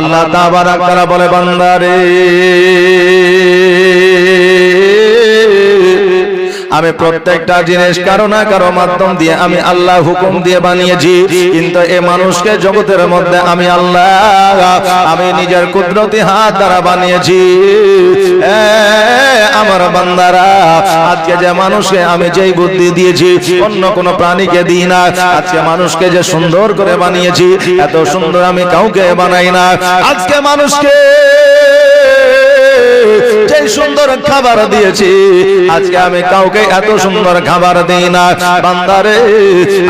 আল্লাহ তাবারাক তাআলা বলে বান্দারে। আমি প্রত্যেকটা জিনিস কারও না কারও মাধ্যম দিয়ে আমি আল্লাহ হুকুম দিয়ে বানিয়েছি। কিন্তু এ মানুষকে জগতের মধ্যে আমি আল্লাহ, আমি নিজের কুদরতি হাত দ্বারা বানিয়েছি। আমার বান্দারা, আজকে যে মানুষকে আমি যেই বুদ্ধি দিয়েছি, অন্য কোন প্রাণীকে দিই না। আজকে মানুষকে যে সুন্দর করে বানিয়েছি, এত সুন্দর আমি কাউকে বানাই না। আজকে মানুষকে যে সুন্দর খাবার দিয়েছি। আজকে আমি কাউকে এত সুন্দর খাবার দিই না। বান্দারে,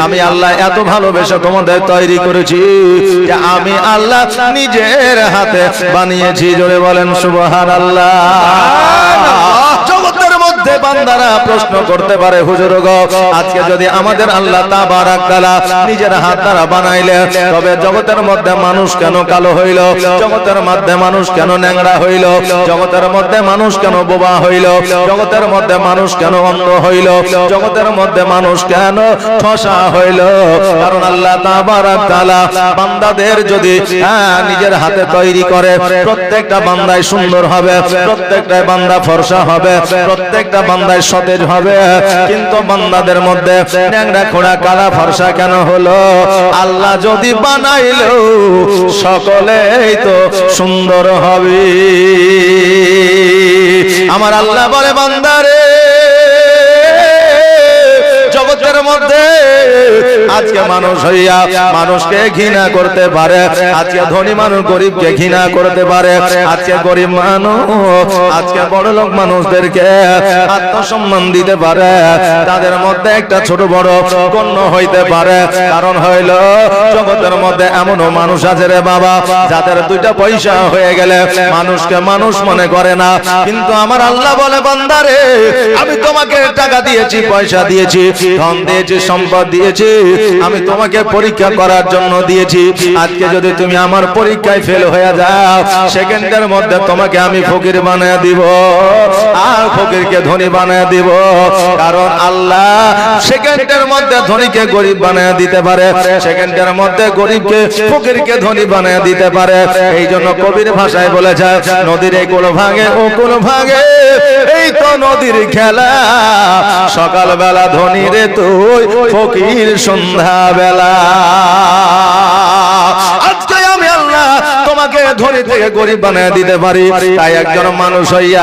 আমি আল্লাহ এত ভালোবেসে তোমাদের তৈরি করেছি যে আমি আল্লাহ নিজের হাতে বানিয়েছি। জোরে বলেন, সুবহানাল্লাহ। আল্লাহ মধ্যে বান্দারা প্রশ্ন করতে পারে হুজুর গো আজকে যদি আমাদের আল্লাহ তাবারাক নিজের হাত দ্বারা বানাইলে তবে জগতের মধ্যে মানুষ কেন কালো হইল? জগতের মধ্যে মানুষ কেন ন্যাংরা হইল? জগতের মধ্যে মানুষ কেন বোবা হইল? জগতের মধ্যে মানুষ কেন অন্ধ হইল? জগতের মধ্যে মানুষ কেন ঠসা হইল? কারণ আল্লাহ তাবারাক বান্দাদের যদি হ্যাঁ, নিজের হাতে তৈরি করে প্রত্যেকটা বান্দায় সুন্দর হবে প্রত্যেকটা বান্দা ফর্সা হবে প্রত্যেকটা বান্দায় সতেজ হবে। কিন্তু বান্দাদের মধ্যে ন্যাংরা খোড়া, কালা ফর্সা কেন হলো? আল্লাহ যদি বানাইলো, সকলেই তো সুন্দর হবে। আমার আল্লাহ বলে বান্দারে আজকে মানুষ হইয়া মানুষকে ঘৃণা করতে পারে, আজকে ধনী মানুষ গরিবকে ঘৃণা করতে পারে, আজকে গরিব মানুষ, আজকে বড় লোক মানুষদেরকে আত্মসম্মান দিতে পারে, তাদের মধ্যে একটা ছোট বড় গণ্য হইতে পারে। কারণ হইল, জগতের মধ্যে এমনও মানুষ আছে রে বাবা, যাদের দুইটা পয়সা হয়ে গেলে মানুষকে মানুষ মনে করে না। কিন্তু আমার আল্লাহ বলে বান্দারে আমি তোমাকে টাকা দিয়েছি, পয়সা দিয়েছি, ধন দিয়েছি, সম্পদ দিয়েছি আমি তোমাকে পরীক্ষা করার জন্য দিয়েছি। আজকে যদি তুমি আমার পরীক্ষায় ফেল হয়ে যাও, সেকেন্ডের মধ্যে তোমাকে আমি ফকির বানায় দিব। আর ফকিরকে ধনী বানায় দিব। কারণ আল্লাহ সেকেন্ডের মধ্যে ধনীকে গরিব বানায় দিতে পারে, সেকেন্ডের মধ্যে গরিবকে ফকিরকে ধনী বানায় দিতে পারে। এই জন্য কবির ভাষায় বলেছে নদীর এই কোল ভাঙে, ও কোল ভাঙে, এই তো নদীর খেলা। সকালবেলা ধনী রে তুই, ফকির সন্ধ্যা বেলা আজকে আমি আল্লাহ তোমাকে ধনী থেকে গরিব বানায় দিতে পারি। তাই একজন মানুষ হইয়া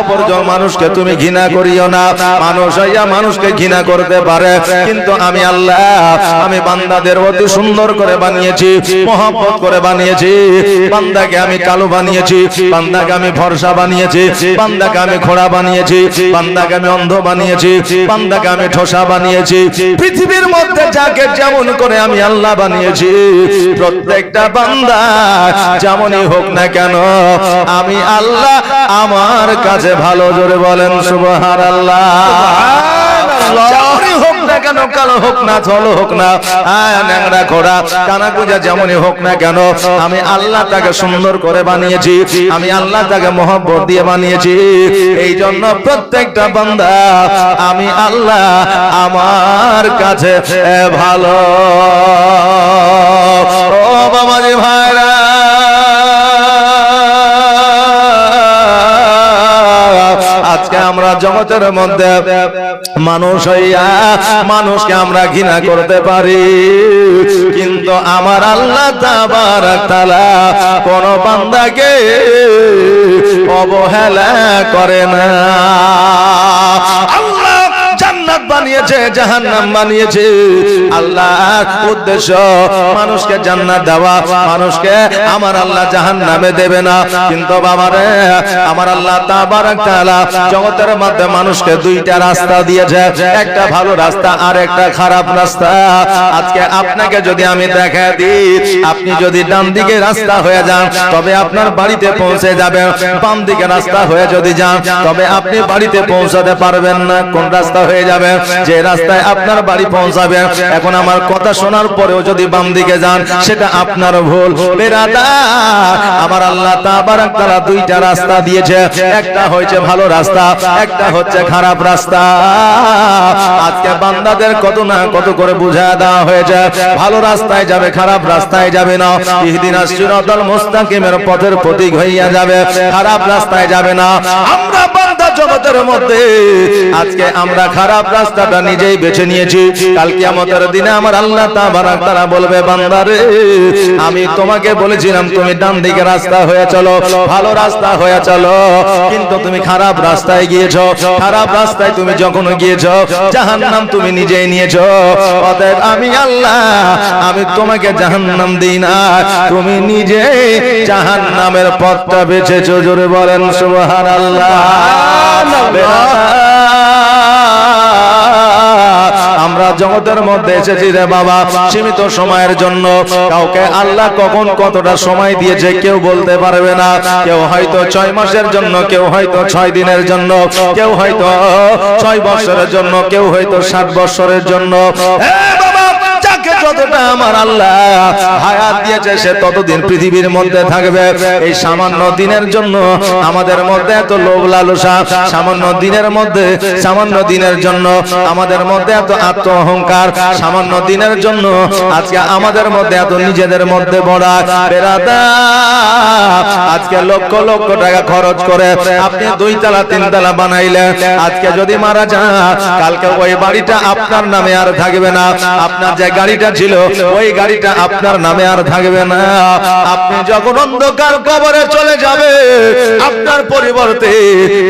অপরজন মানুষকে তুমি ঘৃণা করিও না। মানুষ হইয়া মানুষকে ঘৃণা করতে পারে। কিন্তু আমি আল্লাহ, আমি বান্দাদের অতি সুন্দর করে বানিয়েছি, মহব্বত করে বানিয়েছি। বান্দাকে আমি কালো বানিয়েছি, বান্দাকে আমি ফর্সা বানিয়েছি, বান্দাকে আমি খোড়া বানিয়েছি, বান্দাকে আমি অন্ধ বানিয়েছি, বান্দাকে আমি ঠোসা বানিয়েছি। পৃথিবীর মধ্যে যাকে যেমন করে আমি আল্লাহ বানিয়েছি, প্রত্যেকটা বান্দা যেমনই হোক না কেন আমি আল্লাহ আমার কাছে ভালো জোরে বলেন সুবহান আল্লাহ না কেন কালো হোক না চলো হোক না আয় ন্যাংরা খোড়া কানা কুজা যেমনই হোক না কেন আমি আল্লাহ তাকে সুন্দর করে বানিয়েছি আমি আল্লাহ তাকে মহব্বত দিয়ে বানিয়েছি। এই জন্য প্রত্যেকটা বান্দা আমি আল্লাহ আমার কাছে ভালো। আমরা জগতের মধ্যে মানুষ হইয়া মানুষকে আমরা ঘৃণা করতে পারি। কিন্তু আমার আল্লাহ তালা কোন বান্দাকে অবহেলা করে না। জান্নাত বানিয়েছে, জাহান্নাম বানিয়েছে। আল্লাহর উদ্দেশ্য, মানুষকে জান্নাত দেওয়া, মানুষকে আমার আল্লাহ জাহান্নামে দেবে না। কিন্তু বাবারে আমার আল্লাহ তাবারাক তাআলা জগতের মধ্যে মানুষকে দুইটা রাস্তা দিয়েছে, একটা ভালো রাস্তা আর একটা খারাপ রাস্তা। আজকে আপনাকে যদি আমি দেখা দিই, আপনি যদি ডান দিকে রাস্তা হয়ে যান, তবে আপনার বাড়িতে পৌঁছে যাবে বাম দিকে রাস্তা হয়ে যদি যান, তবে আপনি বাড়িতে পৌঁছাতে পারবেন না। কোন রাস্তা হয়ে যাবে? যে রাস্তায় আপনার বাড়ি পৌঁছাবে এখন আমার কথা শোনার পরেও যদি বাম দিকে যান, সেটা আপনার ভুল। আমার আল্লাহ তাআলা দুইটা রাস্তা দিয়েছে। একটা হয়েছে ভালো রাস্তা, একটা হচ্ছে খারাপ রাস্তা। আজকে বান্দাদের কত না কত করে বুঝা দেওয়া হয়েছে। ভালো রাস্তায় যাবে, খারাপ রাস্তায় যাবে না। ইহদিনাস সিরাতাল মুস্তাকিমের পথের প্রতীক হইয়া যাবে, খারাপ রাস্তায় যাবে না। আমরা জগতের মধ্যে আজকে আমরা খারাপ রাস্তাটা নিজেই বেছে নিয়েছি। কাল কিয়ামতের দিনে আমার আল্লাহ তাবারাক তাআলা বলবে বান্দারে আমি তোমাকে বলেছিলাম তুমি ডান দিকে রাস্তা হয়ে চলো, ভালো রাস্তা হয়ে চলো, কিন্তু তুমি খারাপ রাস্তায় গিয়েছো। খারাপ রাস্তায় তুমি যখন গিয়েছো, জাহান্নাম তুমি নিজেই নিয়েছো। অতএব আমি আল্লাহ, আমি তোমাকে জাহান্নাম দিই না, তুমি নিজে জাহান্নামের পথটা বেছেছো, জোরে বলেন সুবহানাল্লাহ। আমরা জগতের মধ্যে এসেছি রে বাবা, সীমিত সময়ের জন্য। কাউকে আল্লাহ কখন কতটা সময় দিয়েছে কেউ বলতে পারবে না। কেউ হয়তো ছয় মাসের জন্য, কেউ হয়তো ছয় দিনের জন্য, কেউ হয়তো ছয় বছরের জন্য, কেউ হয়তো সাত বছরের জন্য। যাকে যতটা আমার আল্লাহ হায়াত দিয়েছে, সে ততদিন পৃথিবীর মধ্যে থাকবে। এই সামান্য দিনের জন্য আমাদের মধ্যে এত লোভ লালসা, সামান্য দিনের মধ্যে, সামান্য দিনের জন্য আমাদের মধ্যে এত আত্ম অহংকার, সামান্য দিনের জন্য আজকে আমাদের মধ্যে এত নিজেদের মধ্যে বড়া বেড়াদা আজকে লক্ষ লক্ষ টাকা খরচ করে আপনি দুই তালা তিন তালা বানাইলেন আজকে যদি মারা যান, কালকে ওই বাড়িটা আপনার নামে আর থাকবে না। আপনার যে গাড়িটা ছিল, ওই গাড়িটা আপনার নামে আর থাকবে না। আপনি যখন অন্ধকার কবরে চলে যাবে, আপনার পরিবর্তে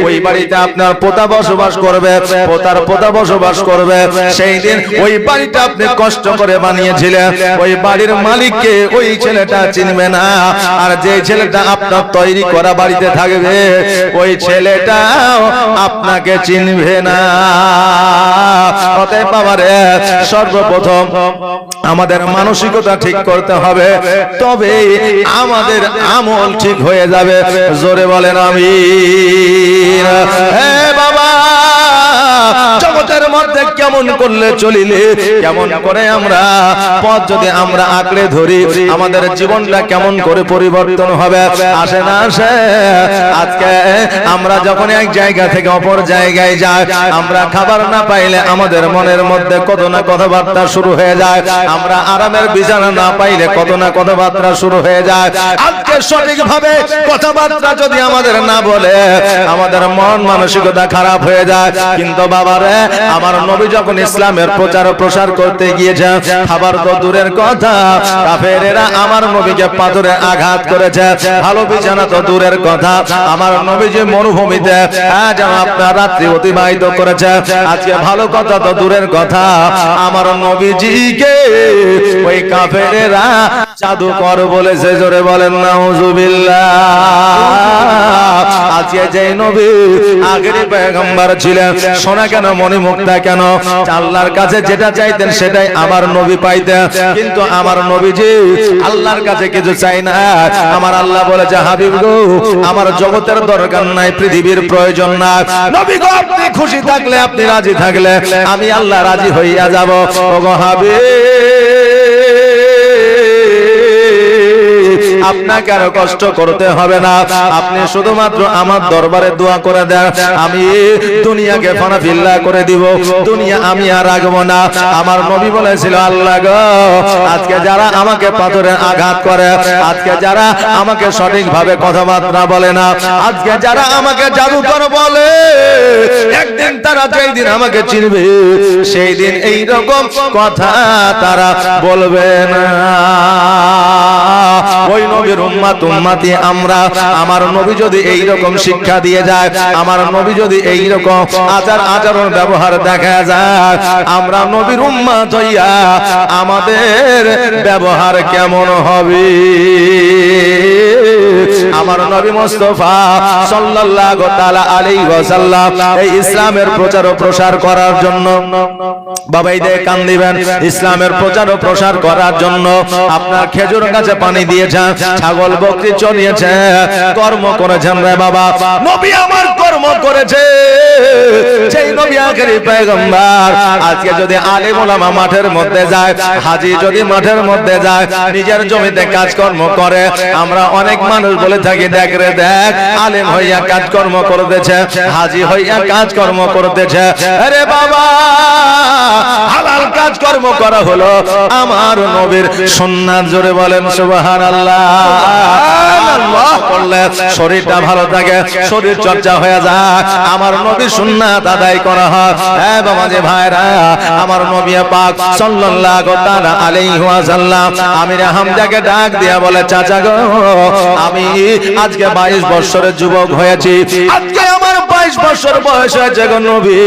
ওই বাড়িতে আপনার পোতা বসবাস করবে, পোতার পোতা বসবাস করবে। সেই দিন ওই বাড়িটা আপনি কষ্ট করে বানিয়েছিলেন। ওই বাড়ির মালিককে ওই ছেলেটা চিনবে না। আর যে ছেলেটা আপনার তৈরি করা বাড়িতে থাকবে, ওই ছেলেটাও আপনাকে চিনবে না। অতএব সর্বপ্রথম আমাদের মানসিকতা ঠিক করতে হবে। তবে আমাদের আমল ঠিক হয়ে যাবে। জোরে বলেন আমি হে বাবা! জগতের মধ্যে কেমন করলে চলিলে? কেমন করে আমরা? পথ যদি আমরা আঁকড়ে ধরি, আমাদের জীবনটা কেমন করে পরিবর্তন হবে? আসে না আসে? আজকে আমরা যখন এক জায়গা থেকে অপর জায়গায় যাই, আমরা খাবার না পাইলে আমাদের মনের মধ্যে কত না কথাবার্তা শুরু হয়ে যায়। আমরা আরামের বিছানা না পাইলে কত না কথাবার্তা শুরু হয়ে যায়। আজকে সঠিক ভাবে কথাবার্তা যদি আমাদের না বলে, আমাদের মন মানসিকতা খারাপ হয়ে যায়। কিন্তু বাবারে আমার নবী যখন ইসলামের প্রচার প্রসার করতে গিয়েছে, খাবার তো দূরের কথা, কাফেরেরা আমার নবীকে পাথরে আঘাত করেছে, ভালো বিছানা তো দূরের কথা, আমার নবী যে মরুভূমিতে আজ আপনার রাত্রি অতিবাহিত করেছে, আজকে ভালো কথা তো দূরের কথা, আমার নবীজিকে ওই কাফেরেরা জাদুকর বলেছে, জোরে বলেন না নাউজুবিল্লাহ। আজকে যে নবী আগের পয়গম্বর ছিলেন। শোনা কেন মনে মুক্তা কেন? আল্লাহর কাছে যেটা চাইতেন সেটাই আমার নবী পাইতেন। কিন্তু আমার নবীজি আল্লাহর কাছে কিছু চাই না। আমার আল্লাহ বলেছে হাবিব গো আমার জগতের দরকার নাই পৃথিবীর প্রয়োজন না। নবী গো আপনি খুশি থাকলে আপনি রাজি থাকলে আমি আল্লাহ রাজি হইয়া যাব। ওগো হাবিব। আপনাকে আর কষ্ট করতে হবে না। আপনি শুধুমাত্র আমার দরবারে দোয়া করে দেন। আমি দুনিয়াকে ফানা ফিল্লা করে দিব। দুনিয়া আমি আর রাখব না। আমার নবী বলেছিল আল্লাহ গো আজকে যারা আমাকে পাথরে আঘাত করে আজকে যারা আমাকে সঠিকভাবে কথাবার্তা বলে না আজকে যারা আমাকে জাদুকর বলে একদিন তারা যেই দিন আমাকে চিনবে সেই দিন এই রকম কথা তারা বলবে না। ওই নবীর উম্মাত, উম্মাতি আমরা। আমার নবী যদি এই রকম শিক্ষা দিয়ে যায়, আমার নবী যদি এই রকম আচার আচরণ ব্যবহার দেখা যায়, আমরা নবীর উম্মাত হইয়া আমাদের ব্যবহার কেমন হবে? আমার নবী মুস্তাফা সাল্লাল্লাহু তাআলা আলাইহি ওয়াসাল্লাম এই ইসলামের প্রচার ও প্রসার করার জন্য বাবা এই দেখে কান দিবেন, ইসলামের প্রচার ও প্রসার করার জন্য আপনার খেজুর গাছে পানি দিয়েছেন ছাগল বকরি চড়িয়েছে কর্ম করেছেন রে বাবা। নবী আমার কর্ম করেছে। সেই নবী আখেরি পয়গম্বর আজকে যদি আলেম ওলামা মাঠের মধ্যে যায় হাজি যদি মাঠের মধ্যে যায় নিজের জমিতে কাজকর্ম করে আমরা অনেক মানুষ বলে থাকি দেখ রে দেখ আলেম হইয়া কাজকর্ম করতেছে হাজি হইয়া কাজকর্ম করতেছে। আরে বাবা হালাল কাজকর্ম করা হলো। আমার নবীর সুন্নাত জোরে বলেন সুবহানাল্লাহ। শরীরটা ভালো থাকে শরীর চর্চা হয়ে যায়। আমার নবী করা হয়। হ্যাঁ বাবা যে ভাইরা, আমার নবী পাক ডাক দিয়া বলে, চাচা গো, আমি আজকে 22 বছরের যুবক হয়েছি। আজকে আমার 22 বছর বয়স হয়েছে গো নবী।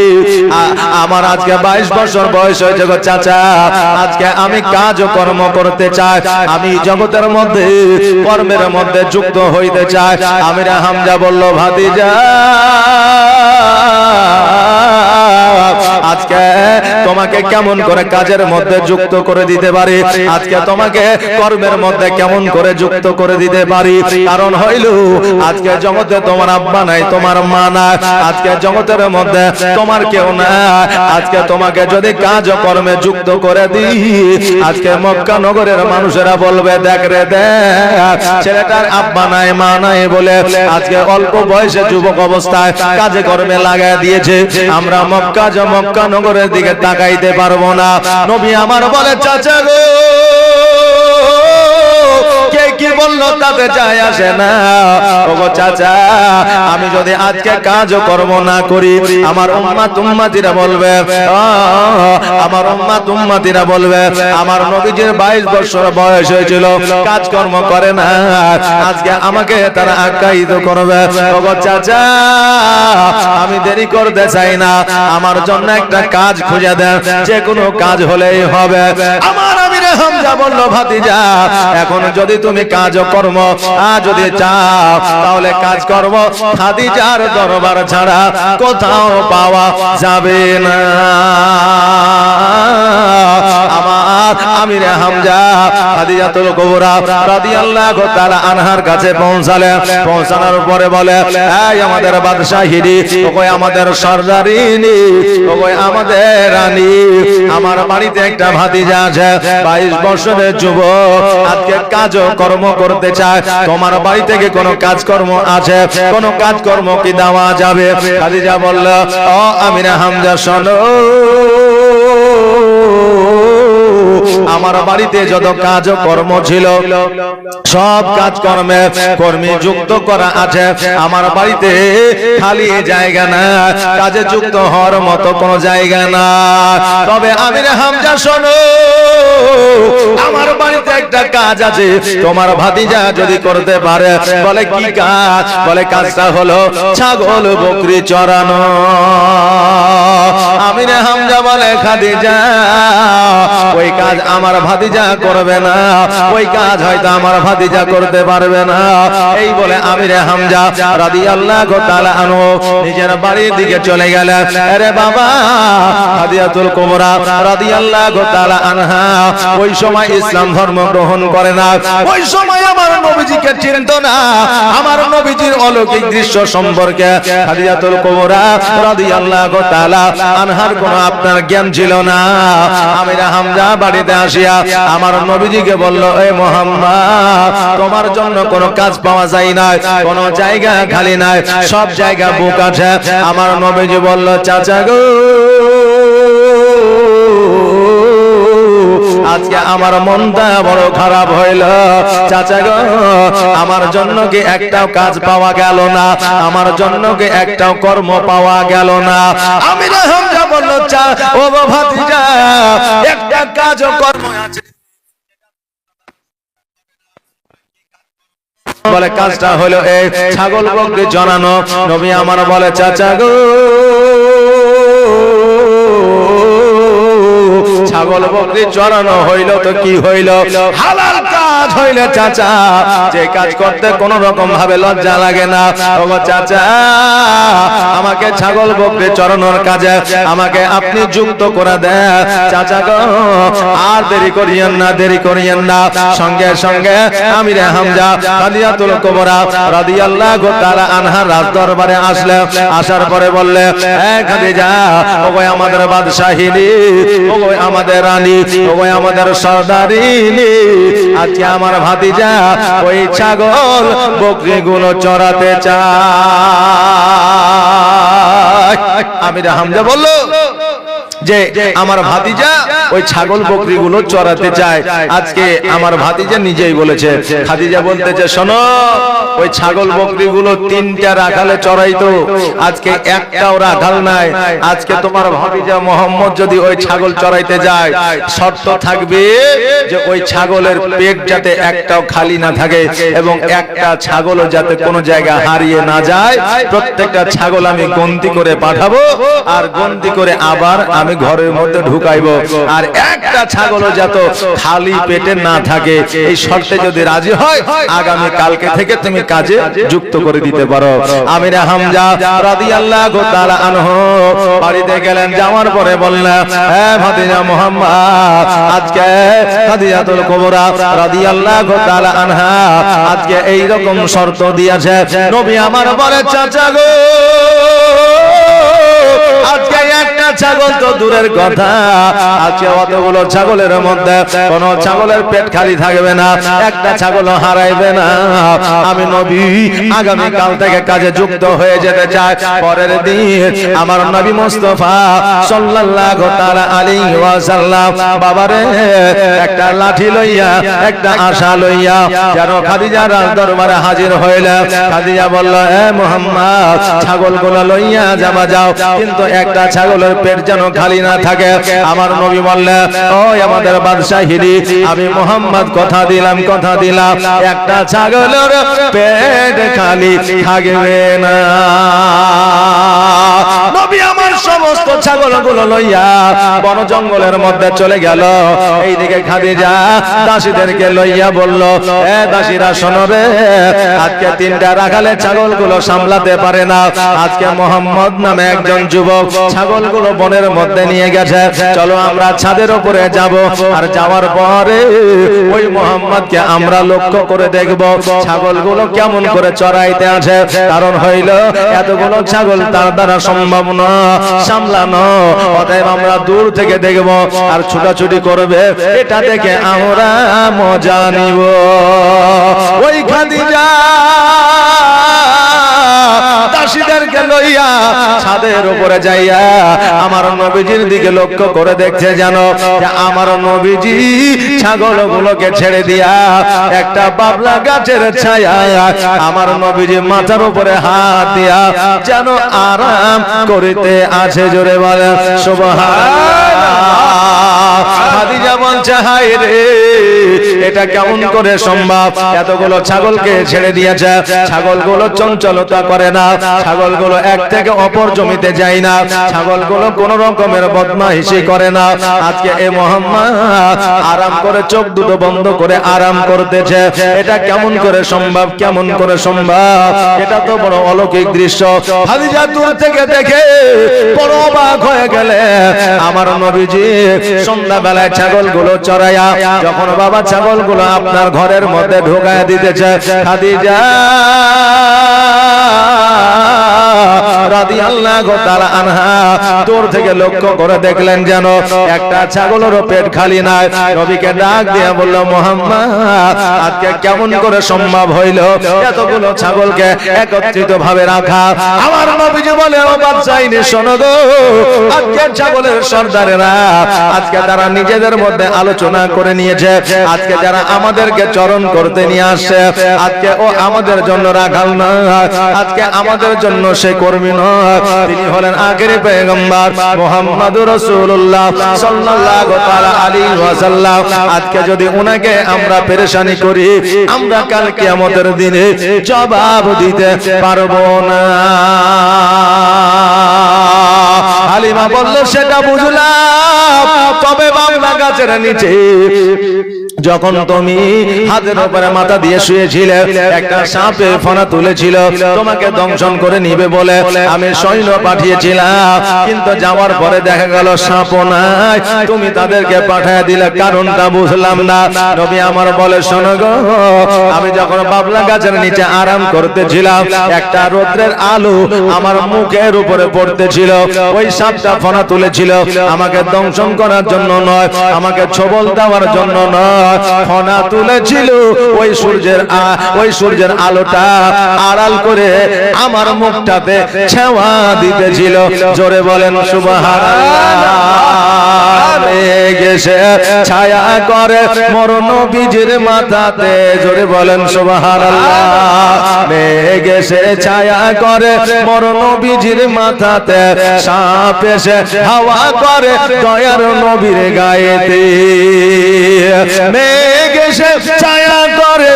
আমার আজকে 22 বছর বয়স হয়েছে গো চাচা। আজকে আমি কাজ কর্ম করতে চাই। আমি জগতের মধ্যে, কর্মের মধ্যে যুক্ত হইতে চাই। আমির হামজা বলল, ভাতিজা আজকে তোমাকে কেমন করে কাজের মধ্যে যুক্ত করে দিতে পারি? আজকে তোমাকে কর্মের মধ্যে কেমন করে যুক্ত করে দিতে পারি? কারণ হইল, আজকে জগতে তোমার আব্বা নাই, তোমার মা নাই। আজকে জগতের মধ্যে তোমার কেউ না আজকে তোমাকে যদি কাজ কর্মে যুক্ত করে দিই, আজকে মক্কা নগরের মানুষেরা বলবে, দেখ রে, দেখ, ছেলেটার আব্বা নাই, মা নাই বলে আজকে অল্প বয়সে যুবক অবস্থায় কাজে কর্মে লাগায় দিয়েছে। আমরা মক্কা যে মক্কা নগরের দিকে তাকাইতে পারব না। নবী আমার বলে চাচা গো কে বলল? তাতে যায় আসে না। ওগো চাচা, আমি যদি আজকে কাজও কর্ম না করি, আমার উম্মা তুম্মাতিরা বলবে আমার উম্মা তুম্মাতিরা বলবে, আমার নবীজির 22 বছর বয়স হয়েছিল, কাজকর্ম করে না। আজকে আমাকে তারা আখ্যায়িত করবে। ওগো চাচা, আমি দেরি করতে চাই না। আমার জন্য একটা কাজ খুঁজে দেন। যে কোনো কাজ হলেই হবে। আমার আমিরে হামজা বলল ভাতিজা। এখন যদি তুমি কাজ কর্ম যদি চাও, তাহলে কাজ কর্ম খাদিজার দরবার ছাড়া কোথাও পাওয়া যাবে না। আমার হামজা খাদিজাতুল কুবরা রাদিয়াল্লাহু তাআলা আনহার কাছে পৌঁছালেন পৌঁছানোর পরে বলে, এই আমাদের বাদশাহিনী ওই আমাদের সর্দারিনী ওই আমাদের রানী, আমার বাড়িতে একটা ভাতিজা আছে, বাইশ বছরের যুবক, আজকে কাজ কর্ম করতে চায়, তোমার বাড়ি থেকে কোনো কাজকর্ম আছে, কোনো কাজকর্ম কি দেওয়া যাবে? খাদিজা বলল, ও আমিরা হামজা, শোনো আমার বাড়িতে যত কাজ কর্ম ছিল, সব কাজ কর্মে কর্মী যুক্ত করা আছে। আমার বাড়িতে খালি জায়গা না, কাজে যুক্ত হওয়ার মতো কোনো জায়গা না। তবে আমির হামজা, শোনো, আমার বাড়িতে একটা কাজ আছে। তোমার ভাতিজা যদি করতে পারে, বলে কি কাজ? বলে কাজটা হলো ছাগল বকরি চড়ানো। আমির হামজা বলে, খাদিজা ওই কাজ আমার ভাতিজা করবে না। ওই কাজ হয়তো আমার ভাতিজা করতে পারবে না। এই বলে আমিরে হামজা রাদিয়াল্লাহু তাআলা নিজের বাড়ির দিকে চলে গেলেন। আরে বাবা, হাদিয়াতুল কুবরা রাদিয়াল্লাহু তাআলা আনহা, ওই সময় ইসলাম ধর্ম গ্রহণ করে না। ওই সময় আমার নবীজিকে চিনত না। আমার নবীজির অলৌকিক দৃশ্য সম্পর্কে হাদিয়াতুল কুবরা রাদিয়াল্লাহু তাআলা আনহার কোনো আপনার জ্ঞান ছিল না। আমিরা হামজা বাড়িতে আসিয়া আমার নবীজিকে বলল, এ মোহাম্মদ, তোমার জন্য কোনো কাজ পাওয়া যায় না কোনো জায়গা খালি নাই, সব জায়গা বুক আছে। আমার নবীজি বলল, চাচা গো আজকে আমার মনটা বড় খারাপ হইল। চাচা গো, আমার জন্য কি একটাও কাজ পাওয়া গেল না? আমার জন্য কি একটাও কর্ম পাওয়া গেল না? আমি হামজা বলল, চা, ও ভাতিজা, একটা কাজ ও কর্ম আছে। বলে, কাজটা হলো এই, ছাগল বকরি জানানো নবী আমার বলে, চাচা গো ছাগল বকরি চড়ানো হইল তো কি হইল? হালাল কাজ হইলে চাচা, যে কাজ করতে কোন রকম ভাবে লজ্জা লাগে না। চাচা, আমাকে ছাগল বকরি চড়ানোর কাজে আমাকে আপনি যুক্ত করে দেন। চাচা গো, আর দেরি করিয়েন না, দেরি করিয়েন না। সঙ্গে সঙ্গে আমি রে হামজা কাদিয়াতুল কুবরা রাদিয়াল্লাহু তাআলা আনহা রাজ দরবারে আসলে। আসার পরে বললে, এ খাদিজা, ওগো আমাদের বাদশাহিনী ওগো আমাদের রানী ওই আমাদের সর্দারিনী আজকে আমার ভাতিজা ওই ছাগল বকরিগুলো চড়াতে চায়। আমি হামজা বলল যে আমার ভাতিজা ওই ছাগল বকরি গুলো চড়াতে চায় আজকে আমার ভাতিজা নিজেই বলেছে, খাদিজা বলতেছে, শোনো, ওই ছাগল বকরি গুলো তিনটা রাখালে চড়াইতো, আজকে একটাও রাখাল নাই। আজকে তোমার ভাতিজা মোহাম্মদ যদি ওই ছাগল চড়াইতে যায়, শর্ত থাকবে যে ওই ছাগলের পেট যাতে একটাও খালি না থাকে এবং একটা ছাগলও যাতে কোনো জায়গা হারিয়ে না যায়। প্রত্যেকটা ছাগল আমি গন্তি করে পাঠাবো, আর গন্তি করে আবার আমি ঘরের মধ্যে ঢুকাইবো। আর একটা ছাগলও যত খালি পেটে না থাকে, এই শর্তে যদি রাজি হয়, আগামী কালকে থেকে তুমি কাজে যুক্ত করে দিতে পারো। আমির হামজা রাদিয়াল্লাহু তাআলা আনহু বাড়িতে গেলেন, যাওয়ার পরে বললেন হ্যাঁ ভাতিজা মুহাম্মদ, আজকে খাদিজাতুল কুবরা রাদিয়াল্লাহু তাআলা আনহা, আজকে এই রকম শর্ত দিয়েছে। নবী আমার বলে চাচা গো আজকে একটা ছাগল তো দূরের কথা। আজকে অতগুলো ছাগলের মধ্যে কোন ছাগলের পেট খালি থাকবে না, একটা ছাগল হারাইবে না। আমি নবী আগামী কাল থেকে কাজে যুক্ত হয়ে যেতে চাই। পরের দিন আমার নবী মুস্তফা সাল্লাল্লাহু তাআলা আলাইহি ওয়াসাল্লাম বাবারে একটা লাঠি লইয়া, একটা আশা লইয়া যেন খাদিজা রাজ দরবারে হাজির হইলে খাদিজা বলল, এ মুহাম্মদ, ছাগলগুলো লইয়া যাবা যাও, কিন্তু একটা ছাগলের পেট যেন খালি না থাকে। আমার নবী বললেন ও আমাদের বাদশাহিরি আমি মোহাম্মদ কথা দিলাম কথা দিলাম। একটা ছাগলের পেট খালি থাকবে না। সমস্ত ছাগলগুলো লইয়া বন জঙ্গলের মধ্যে চলে গেল। এইদিকে খাদিজা দাসীদেরকে লইয়া বলল, এ দাসীরা শোনো রে আজকে তিনটা রাখালে ছাগলগুলো সামলাতে পারে না। আজকে মোহাম্মদ নামে একজন যুবক ছাগলগুলো বনের মধ্যে নিয়ে গেছে। চলো আমরা ছাদের উপরে যাব আর যাওয়ার পরে ওই মোহাম্মদকে আমরা লক্ষ্য করে দেখব ছাগলগুলো কেমন করে চড়াইতে আছে। কারণ হইল, এতগুলো ছাগল তার দ্বারা সম্ভব না। সামলানো অতএব আমরা দূর থেকে দেখব আর ছুটাছুটি করবে। এটা দেখে আমরা মজা নিব। ওই খাদিজা দাসীদেরকে লইয়া ছাদের উপরে যাইয়া আমার নবীজির দিকে লক্ষ্য করে দেখছে জানো যে আমার নবীজি ছাগল গুলোকে ছেড়ে দিয়া একটা বাবলা গাছের ছায়া আমার নবীজি মাথার উপরে হাত দিয়া যেন আরাম করিতে আছে জোরে বলে খাদিজা বলছে হাই রে, এটা কেমন করে সম্ভব? এতগুলো ছাগলকে ছেড়ে দিয়েছে। ছাগলগুলো চঞ্চলতা করে না। ছাগলগুলো এক থেকে অপর জমিতে যায় না। ছাগলগুলো কোন রকমের বদমাইশি করে না। আজকে এ মোহাম্মদ আরাম করে চোখ দুটো বন্ধ করে আরাম করতেছে। এটা কেমন করে সম্ভব? কেমন করে সম্ভব? এটা তো বড় অলৌকিক দৃশ্য। খাদিজা দূর থেকে দেখে বড় অবাক হয়ে গেলে। আমার নবীজি সন্ধ্যা বেলায় ছাগলগুলো চড়াইয়া যখন বাবা ছাগলগুলো আপনার ঘরের মধ্যে ঢোকায় দিতেছে খাদিজা! রাদিয়াল্লাহু তাআলা আনহা দূর থেকে লক্ষ্য করে দেখলেন যেন একটা পেট খালি নাই। ডাক বলল, মুহাম্মদ, আজকে কেমন করে সম্ভব হইল? এতগুলো ছাগলকে একত্রিত ভাবে রাখা। আমার নবীজি বলে, ও শোনো গো আজকে ছাগলের সর্দারেরা, আজকে তারা নিজেদের মধ্যে আলোচনা করে নিয়েছে। আজকে যারা আমাদেরকে চরণ করতে নিয়ে আসছে, আজকে ও আমাদের জন্য রাখাল না আজকে আমাদের জন্য সে কর্মী নয় তিনি হলেন আগের পেগম্বর সাল্লাল্লাহু তাআলা আলাইহি ওয়াসাল্লাম। আজকে যদি উনাকে আমরা পেরেশানি করি, আমরা কাল কিয়ামতের দিনে জবাব দিতে পারব না। হালিমা বলল, সেটা বুঝলাম। তবে বাংলা গাছের নিচে যখন তুমি হাতের উপরে মাথা দিয়ে শুয়েছিলে একটা সাপে ফনা তুলেছিল তোমাকে দংশন করে নিবে বলে আমি সৈন্য পাঠিয়েছিলাম কিন্তু যাওয়ার পরে দেখা গেল সাপ নাই। তুমি তাদেরকে পাঠিয়ে দিলে কারণটা বুঝলাম না। নবী আমার বলে শোনো গো আমি যখন বাবলা গাছের নিচে আরাম করতেছিলাম একটা রৌদ্রের আলো আমার মুখের উপরে পড়তেছিল। ওই সাপটা ফনা তুলেছিল আমাকে দংশন করার জন্য নয় আমাকে ছবল দেওয়ার জন্য নয় ফনা তুলেছিল ওই সূর্যের ওই সূর্যের আলোটা আড়াল করে আমার মুখটাতে ছেওয়া দিতেছিল। জোরে বলেন, সুবহানাল্লাহ। গেছে, ছায়া করে মরণ বীজের মাথাতে। জোরে বলেন, সুবহানাল্লাহ। গেছে ছায়া করে মরণ বীজের মাথাতে। সাপ এসে হাওয়া করে দয়ার নবীর গায়েতে। মেঘ এসে ছায়া করে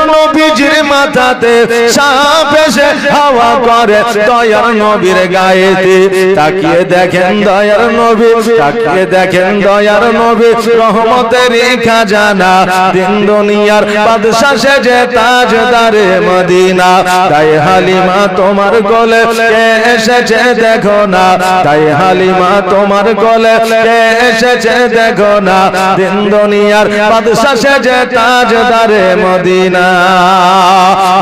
মরণ বীজের মাথাতে সাপ এসে হাওয়া করে, দয়ার নবীর গায়েতে। তাকিয়ে দেখেন দয়ার নবী, তাকিয়ে দেখেন দয়ার নবী রহমতের খাজানা। দিন দুনিয়ার বাদশা সেজে তাজদারে মদিনা। তাই হালিমা তোমার গলে এসেছে, দেখো না। তাই হালিমা তোমার গলে এসেছে, দেখো না। দিন দুনিয়ার বাদশা সেজে তাজদারে মদিনা।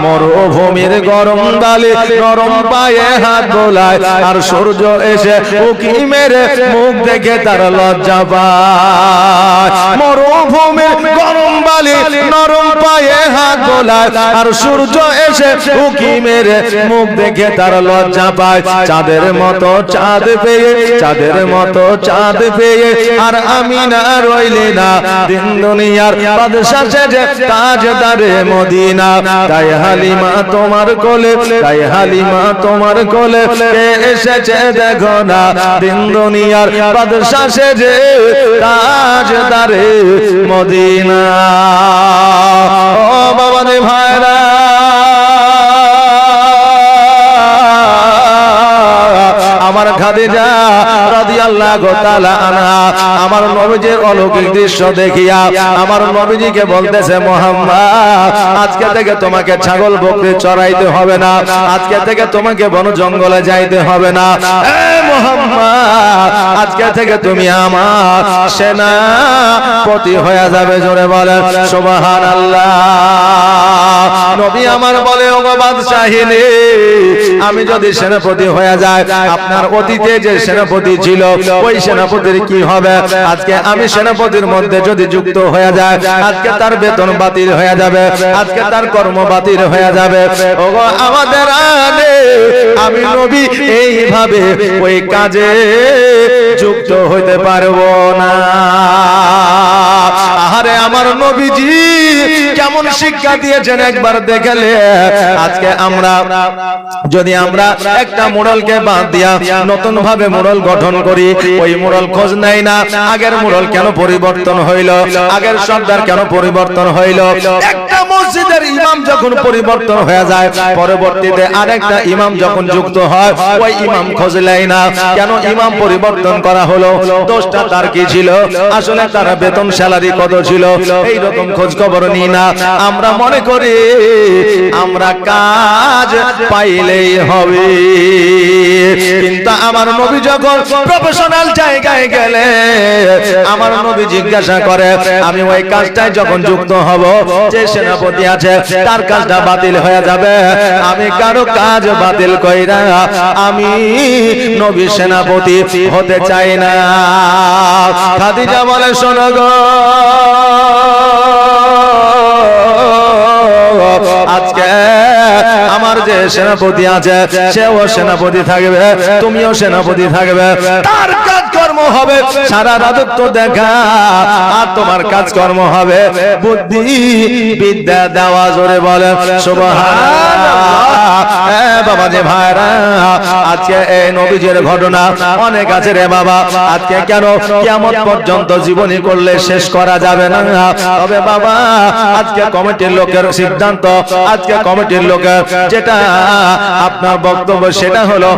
মরুভূমির গরম দালে গরম পায়ে হাত বোলায়, আর সূর্য এসে উকি মেরে মুখ দেখে তার লজ্জা পায়। মরুভূমির গরম বালি নরম পায়ে হাত বোলায় আর সূর্য এসে উকি মেরে মুখ দেখে তার লজ্জা পায়। চাঁদের মতো চাঁদ পেয়ে চাঁদের মতো চাঁদ পেয়ে আর আমি না। রইলে না। দিন দুনিয়ার বাদশা সেজে তাজদারে মদিনা। তাই হালিমা তোমার কোলে তাই হালিমা তোমার কোলে। কে এসেছে দেখো না। দিন দুনিয়ার বাদশা সেজে তাজদারে মদিনা। আমার খাদিজা রাদিয়াল্লাহু তাআলা আনহা, আমার নবীজির অলৌকিক দৃশ্য দেখিয়া, আমার নবীজিকে বলতেছে, মোহাম্মদ, আজকে থেকে তোমাকে ছাগল বকরি চড়াইতে হবে না, আজকে থেকে তোমাকে বন জঙ্গলে যাইতে হবে না। মোহাম্মদ, আজকে থেকে তুমি আমার সেনাপতি হয়ে যাবে, জোরে বলেন, সুবহানাল্লাহ। নবী আমার বলে, ওগো বাদশাহিনী, আমি যদি সেনাপতি হয়ে যায় আপনার অতীতে যে সেনাপতি ছিল, ওই সেনাপতির কি হবে? আজকে আমি সেনাপতির মধ্যে যদি যুক্ত হয়ে যায় আজকে তার বেতন বাতিল হয়ে যাবে, আজকে তার কর্ম বাতিল হয়ে যাবে। ওগো আমাদের আমি নবী, এইভাবে ওই কাজে যুক্ত হইতে পারব না। আহারে আমার নবীজি, কেমন শিক্ষা দিয়েছেন একবার দেখলে। আজকে আমরা, যদি আমরা একটা মোড়লকে বাদ দিয়া নতুন ভাবে মোড়ল গঠন করি, ওই মোড়ল খোঁজ নেই না। আগের মোড়ল কেন পরিবর্তন হইল? আগের সর্দার কেন পরিবর্তন হইল? একটা মসজিদের ইমাম যখন পরিবর্তন হয়ে যায়, পরবর্তীতে আরেকটা ইমাম যখন যুক্ত হয়, ওই ইমাম খোঁজ নেয় না। কেন ইমাম পরিবর্তন করা হলো? দোষটা তার কি ছিল? আসলে তার বেতন, স্যালারি কত ছিল এই রকম খোঁজ খবর নি না আমরা মনে করি আমরা কাজ পাইলেই হবে। কিন্তু আমার নবী যখন প্রফেশনাল জায়গায় গেলে আমার নবী জিজ্ঞাসা করে আমি ওই কাজটায় যখন যুক্ত হব যে সেনাপতি আছে তার কাজটা বাতিল হয়ে যাবে। আমি কারও কাজ বাতিল কইরা আমি নবী সেনাপতি হতে চাই না। খাদিজা বলে শোনো গো। সেনাপতি আছে, সেও সেনাপতি থাকবে, তুমিও সেনাপতি থাকবে। তার কাজকর্ম হবে, সারা রাজত্ব দেখা, আর তোমার কাজকর্ম হবে। বুদ্ধি বিদ্যা দেওয়া জোরে বলে বাবা যে ভাইরা, আজকে এই নবীজের ঘটনা অনেক আছে রে বাবা। আজকে কেন কেমন পর্যন্ত জীবনী করলে শেষ করা যাবে না? তবে বাবা, আজকে কমিটির লোকের সিদ্ধান্ত, আজকে কমিটির লোকের যেটা আপনার বক্তব্য সেটা হলো